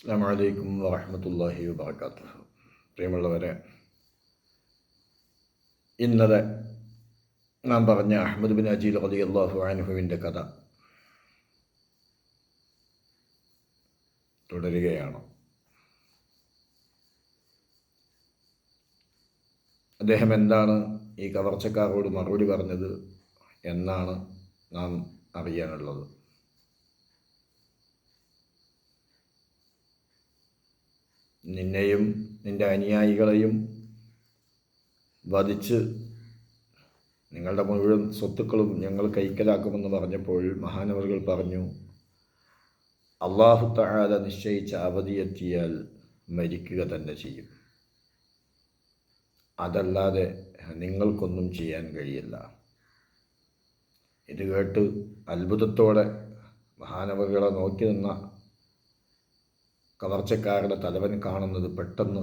അസ്സാം വലൈക്കും വാഹമത്തല്ലാഹി വാബർക്കാത്തു പ്രിയമുള്ളവരെ ഇന്നലെ നാം പറഞ്ഞ അഹമ്മദ് ബിൻ അജീൽ അലി അള്ളാഹു അനുഭവിന്റെ കഥ തുടരുകയാണ്. അദ്ദേഹം എന്താണ് ഈ കവർച്ചക്കാരോട് മറുപടി പറഞ്ഞത് എന്നാണ് നാം അറിയാനുള്ളത്. നിന്നെയും നിന്റെ അനുയായികളെയും വധിച്ച് നിങ്ങളുടെ മുഴുവൻ സ്വത്തുക്കളും ഞങ്ങൾ കൈക്കലാക്കുമെന്ന് പറഞ്ഞപ്പോൾ മഹാനവറുകൾ പറഞ്ഞു അള്ളാഹു തആല നിശ്ചയിച്ച അവധിയെത്തിയാൽ മരിക്കുക തന്നെ ചെയ്യും. അതല്ലാതെ നിങ്ങൾക്കൊന്നും ചെയ്യാൻ കഴിയില്ല. ഇത് കേട്ട് അത്ഭുതത്തോടെ മഹാനവകളെ നോക്കി നിന്ന കവർച്ചക്കാരുടെ തലവൻ കാണുന്നത് പെട്ടെന്ന്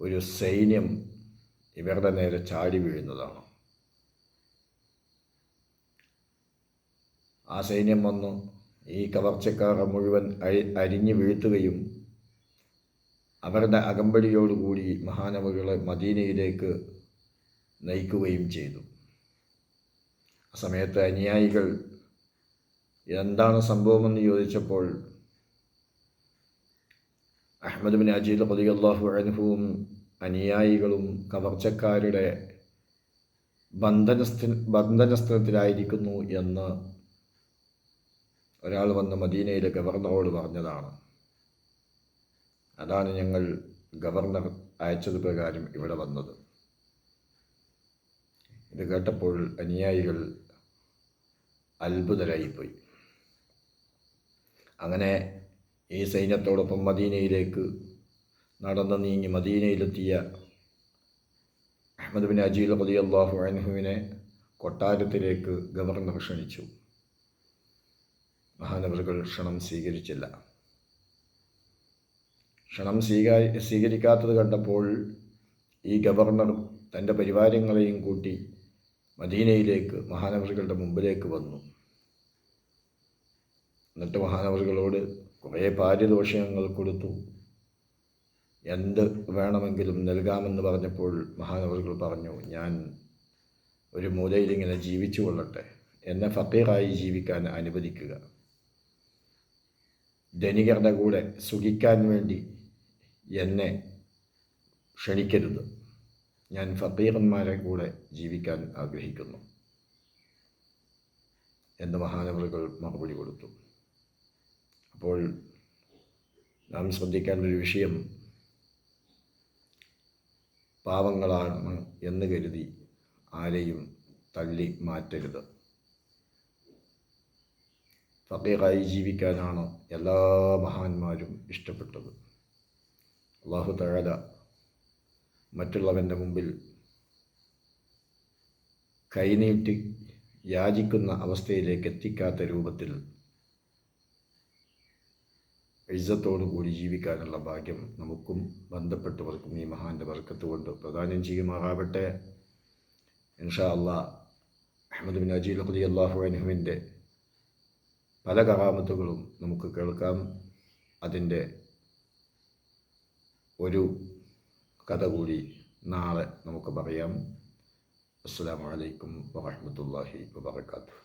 ഒരു സൈന്യം ഇവരുടെ നേരെ ചാടി വീഴുന്നതാണ്. ആ സൈന്യം വന്ന്. ഈ കവർച്ചക്കാരെ മുഴുവൻ അരി അരിഞ്ഞു വീഴ്ത്തുകയും അവരുടെ അകമ്പടിയോടുകൂടി മഹാനവകളെ മദീനയിലേക്ക് നയിക്കുകയും ചെയ്തു. ആ സമയത്ത് അനുയായികൾ എന്താണ് സംഭവമെന്ന് ചോദിച്ചപ്പോൾ അഹമ്മദ് ബിൻ അജീദ് ഖദി അള്ളാഹു അനഹുവും അനുയായികളും കവർച്ചക്കാരുടെ ബന്ധനസ്ഥ ബന്ധനസ്ഥലത്തിലായിരിക്കുന്നു എന്ന് ഒരാൾ വന്ന് മദീനയിലെ ഗവർണറോട് പറഞ്ഞതാണ്. അതാണ് ഞങ്ങൾ ഗവർണർ അയച്ചത് പ്രകാരം ഇവിടെ വന്നത്. ഇത് കേട്ടപ്പോൾ അനുയായികൾ അത്ഭുതരായിപ്പോയി. അങ്ങനെ ഈ സൈന്യത്തോടൊപ്പം മദീനയിലേക്ക് നടന്ന് നീങ്ങി മദീനയിലെത്തിയ അഹമ്മദ് ബിൻ അജീൽ അബദി അള്ളാഹു അനഹുവിനെ കൊട്ടാരത്തിലേക്ക് ഗവർണർ ക്ഷണിച്ചു. മഹാനവറുകൾ ക്ഷണം സ്വീകരിച്ചില്ല. ക്ഷണം സ്വീകാ സ്വീകരിക്കാത്തത് കണ്ടപ്പോൾ ഈ ഗവർണർ തന്റെ പരിവാരങ്ങളെയും കൂട്ടി മദീനയിലേക്ക് മഹാനവറുകളുടെ മുമ്പിലേക്ക് വന്നു. എന്നിട്ട് മഹാനവറുകളോട് കുറേ പാരിതോഷികങ്ങൾ കൊടുത്തു. എന്ത് വേണമെങ്കിലും നൽകാമെന്ന് പറഞ്ഞപ്പോൾ മഹാനവറുകൾ പറഞ്ഞു ഞാൻ ഒരു മൂലയിലിങ്ങനെ ജീവിച്ചു കൊള്ളട്ടെ. എന്നെ ഫക്കീറായി ജീവിക്കാൻ അനുവദിക്കുക. ധനികരുടെ കൂടെ സുഖിക്കാൻ വേണ്ടി എന്നെ ക്ഷണിക്കരുത്. ഞാൻ ഫക്കീറന്മാരെ കൂടെ ജീവിക്കാൻ ആഗ്രഹിക്കുന്നു. എന്ന് മഹാനവറുകൾ മറുപടി കൊടുത്തു. അപ്പോൾ നാം ശ്രദ്ധിക്കേണ്ട ഒരു വിഷയം പാവങ്ങളാണ് എന്ന് കരുതി ആരെയും തള്ളി മാറ്റരുത്. ഫക്കീറായി ജീവിക്കാനാണ് എല്ലാ മഹാന്മാരും ഇഷ്ടപ്പെട്ടത്. അള്ളാഹു തഴല മറ്റുള്ളവന്റെ മുമ്പിൽ കൈനീട്ടി യാചിക്കുന്ന അവസ്ഥയിലേക്ക് എത്തിക്കാത്ത രൂപത്തിൽ കൂടി ജീവിക്കാനുള്ള ഭാഗ്യം നമുക്കും ബന്ധപ്പെട്ടവർക്കും ഈ മഹാന്റെ വർക്കത്ത് കൊണ്ട് പ്രദാനം ചെയ്യുമാറാവട്ടെ. ഇൻഷാ അള്ളാ അഹമ്മദ് ബിൻ അജീൽ ഖുദി അള്ളാഹു അനഹുവിന്റെ പല കറാമത്തുകളും നമുക്ക് കേൾക്കാം. അതിന്റെ ഒരു കഥ കൂടി നാളെ നമുക്ക് പറയാം. അസ്സാം വലൈക്കും വാഹമത്തല്ലാഹി വാബർക്കാത്തു